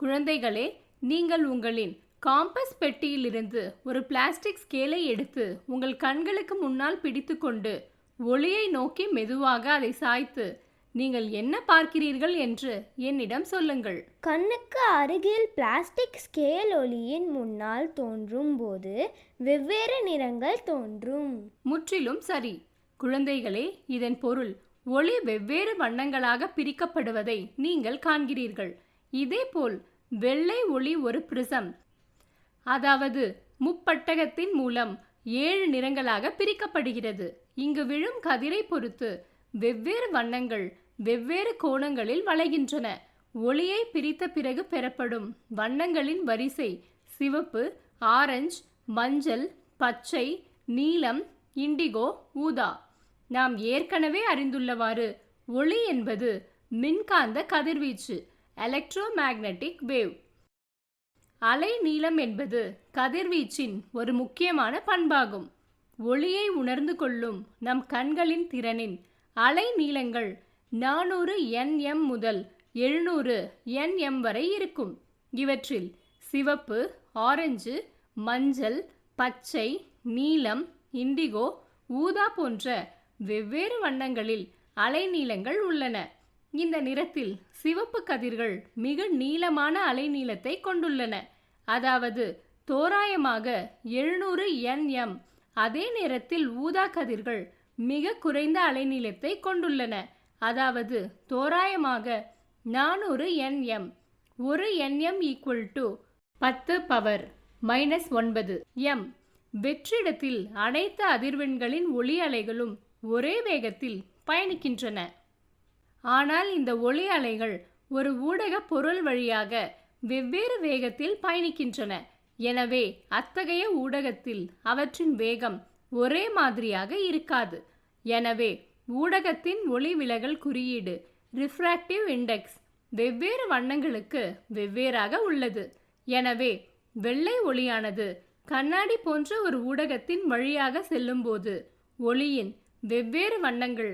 குழந்தைகளே நீங்கள் உங்களின் காம்பஸ் பெட்டியிலிருந்து ஒரு பிளாஸ்டிக் ஸ்கேலை எடுத்து உங்கள் கண்களுக்கு முன்னால் பிடித்துக்கொண்டு ஒளியை நோக்கி மெதுவாக அதை சாய்த்து நீங்கள் என்ன பார்க்கிறீர்கள் என்று என்னிடம் சொல்லுங்கள். கண்ணுக்கு அருகில் பிளாஸ்டிக் ஸ்கேல் ஒளியின் முன்னால் தோன்றும் போது வெவ்வேறு நிறங்கள் தோன்றும். முற்றிலும் சரி. குழந்தைகளே இதன் பொருள் ஒளி வெவ்வேறு வண்ணங்களாக பிரிக்கப்படுவதை நீங்கள் காண்கிறீர்கள். இதேபோல் வெள்ளை ஒளி ஒரு பிரிசம். அதாவது முப்பட்டகத்தின் மூலம் ஏழு நிறங்களாக பிரிக்கப்படுகிறது. இங்கு விழும் கதிரை பொறுத்து வெவ்வேறு வண்ணங்கள் வெவ்வேறு கோணங்களில் வளைகின்றன. ஒளியை பிரித்த பிறகு பெறப்படும் வண்ணங்களின் வரிசை சிவப்பு ஆரஞ்சு மஞ்சள் பச்சை நீலம் இண்டிகோ ஊதா. நாம் ஏற்கனவே அறிந்துள்ளவாறு ஒளி என்பது மின்காந்த கதிர்வீச்சு. எலக்ட்ரோ மேக்னெட்டிக் வேவ் அலை நீளம் என்பது கதிர்வீச்சின் ஒரு முக்கியமான பண்பாகும். ஒளியை உணர்ந்து கொள்ளும் நம் கண்களின் திறனின் அலை நீளங்கள் நானூறு என்எம் முதல் எழுநூறு என்எம் வரை இருக்கும். இவற்றில் சிவப்பு ஆரஞ்சு மஞ்சள் பச்சை நீலம் இண்டிகோ ஊதா போன்ற வெவ்வேறு வண்ணங்களில் அலைநீளங்கள் உள்ளன. இந்த நிறத்தில் சிவப்பு கதிர்கள் மிக நீளமான அலைநீளத்தை கொண்டுள்ளன. அதாவது தோராயமாக எழுநூறு என்எம் அதே நேரத்தில் ஊதா கதிர்கள் மிக குறைந்த அலைநீளத்தை கொண்டுள்ளன. அதாவது தோராயமாக நானூறு என்எம் ஒரு என்எம் ஈக்குவல் டு பத்து பவர் மைனஸ் ஒன்பது எம். வெற்றிடத்தில் அனைத்து அதிர்வெண்களின் ஒளி அலைகளும் ஒரே வேகத்தில் பயணிக்கின்றன. ஆனால் இந்த ஒளி அலைகள் ஒரு ஊடக பொருள் வழியாக வெவ்வேறு வேகத்தில் பயணிக்கின்றன. எனவே அத்தகைய ஊடகத்தில் அவற்றின் வேகம் ஒரே மாதிரியாக இருக்காது. எனவே ஊடகத்தின் ஒளி விலகல் குறியீடு ரிஃப்ராக்டிவ் இண்டெக்ஸ் வெவ்வேறு வண்ணங்களுக்கு வெவ்வேறாக உள்ளது. எனவே வெள்ளை ஒளியானது கண்ணாடி போன்ற ஒரு ஊடகத்தின் வழியாக செல்லும்போது ஒளியின் வெவ்வேறு வண்ணங்கள்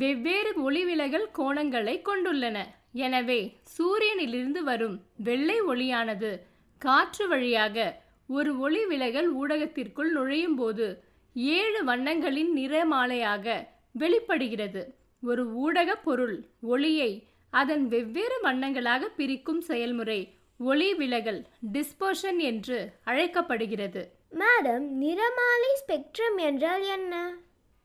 வெவ்வேறு ஒளிவிலகல் கோணங்களை கொண்டுள்ளன. எனவே சூரியனிலிருந்து வரும் வெள்ளை ஒளியானது காற்று வழியாக ஒரு ஒளி விலகல் ஊடகத்திற்குள் நுழையும் போது ஏழு வண்ணங்களின் நிறமாலையாக வெளிப்படுகிறது. ஒரு ஊடக பொருள் ஒளியை அதன் வெவ்வேறு வண்ணங்களாக பிரிக்கும் செயல்முறை ஒளி விலகல் டிஸ்பர்ஷன் என்று அழைக்கப்படுகிறது. மேடம் நிறமாலை ஸ்பெக்ட்ரம் என்றால் என்ன?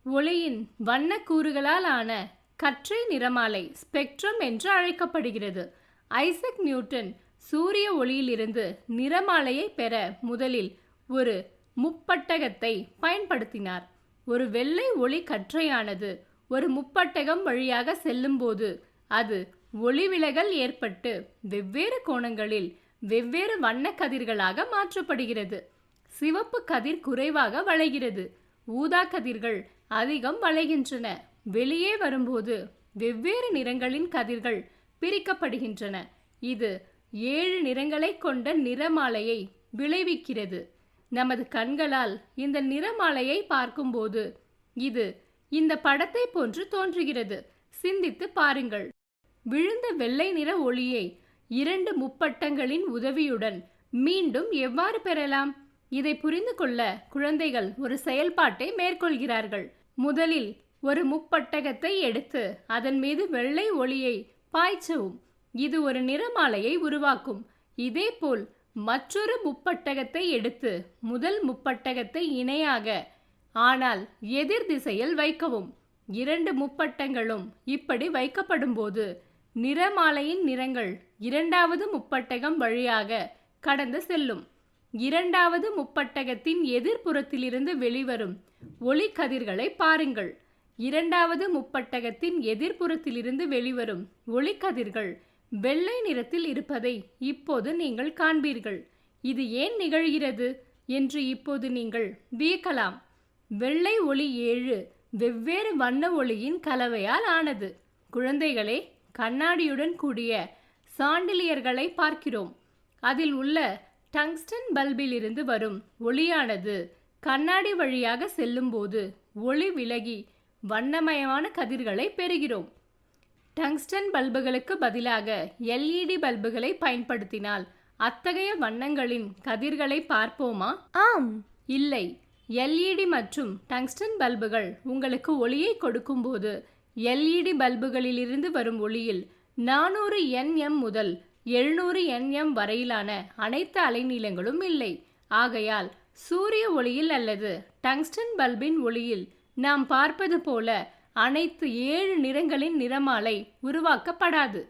ஒளியின் வண்ணக்கூறுகளால் ஆன கற்றை நிறமாலை ஸ்பெக்ட்ரம் என்று அழைக்கப்படுகிறது. ஐசக் நியூட்டன் சூரிய ஒளியிலிருந்து நிறமாலையை பெற முதலில் ஒரு முப்பட்டகத்தை பயன்படுத்தினார். ஒரு வெள்ளை ஒளி கற்றையானது ஒரு முப்பட்டகம் வழியாக செல்லும்போது அது ஒளிவிலகல் ஏற்பட்டு வெவ்வேறு கோணங்களில் வெவ்வேறு வண்ண கதிர்களாக மாற்றப்படுகிறது. சிவப்பு கதிர் குறைவாக வளைகிறது. ஊதா கதிர்கள் அதிகம் வளைகின்றன. வெளியே வரும்போது வெவ்வேறு நிறங்களின் கதிர்கள் பிரிக்கப்படுகின்றன. இது ஏழு நிறங்களை கொண்ட நிறமாலையை விளைவிக்கிறது. நமது கண்களால் இந்த நிறமாலையை பார்க்கும்போது இது இந்த படத்தை போன்று தோன்றுகிறது. சிந்தித்து பாருங்கள். விழுந்த வெள்ளை நிற ஒளியை இரண்டு முப்பட்டங்களின் உதவியுடன் மீண்டும் எவ்வாறு பெறலாம்? இதை புரிந்து கொள்ள குழந்தைகள் ஒரு செயல்பாட்டை மேற்கொள்கிறார்கள். முதலில் ஒரு முப்பட்டகத்தை எடுத்து அதன் மீது வெள்ளை ஒளியை பாய்ச்சவும். இது ஒரு நிறமாலையை உருவாக்கும். இதேபோல் மற்றொரு முப்பட்டகத்தை எடுத்து முதல் முப்பட்டகத்தை இணையாக ஆனால் எதிர் திசையில் வைக்கவும். இரண்டு முப்பட்டங்களும் இப்படி வைக்கப்படும்போது நிறமாலையின் நிறங்கள் இரண்டாவது முப்பட்டகம் வழியாக கடந்து செல்லும். இரண்டாவது முப்பட்டகத்தின் எதிர்ப்புறத்திலிருந்து வெளிவரும் ஒளி கதிர்களை பாருங்கள். இரண்டாவது முப்பட்டகத்தின் எதிர்ப்புறத்திலிருந்து வெளிவரும் ஒளி கதிர்கள் வெள்ளை நிறத்தில் இருப்பதை இப்போது நீங்கள் காண்பீர்கள். இது ஏன் நிகழ்கிறது என்று இப்போது நீங்கள் வியக்கலாம். வெள்ளை ஒளி ஏழு வெவ்வேறு வண்ண ஒளியின் கலவையால் ஆனது. குழந்தைகளே கண்ணாடியுடன் கூடிய சாண்டிலியர்களை பார்க்கிறோம். அதில் உள்ள டங்ஸ்டன் பல்பிலிருந்து வரும் ஒளியானது கண்ணாடி வழியாக செல்லும்போது ஒளி விலகி வண்ணமயமான கதிர்களை பெறுகிறோம். டங்ஸ்டன் பல்புகளுக்கு பதிலாக எல்இடி பல்புகளை பயன்படுத்தினால் அத்தகைய வண்ணங்களின் கதிர்களை பார்ப்போமா? ஆம். இல்லை. எல்இடி மற்றும் டங்ஸ்டன் பல்புகள் உங்களுக்கு ஒளியை கொடுக்கும்போது எல்இடி பல்புகளிலிருந்து வரும் ஒளியில் நானூறு என்எம் முதல் எழுநூறு என்எம் வரையிலான அனைத்து அலைநீளங்களும் இல்லை. ஆகையால் சூரிய ஒளியில் அல்லது டங்ஸ்டன் பல்பின் ஒளியில் நாம் பார்ப்பது போல அனைத்து ஏழு நிறங்களின் நிறமாலை உருவாக்கப்படாது.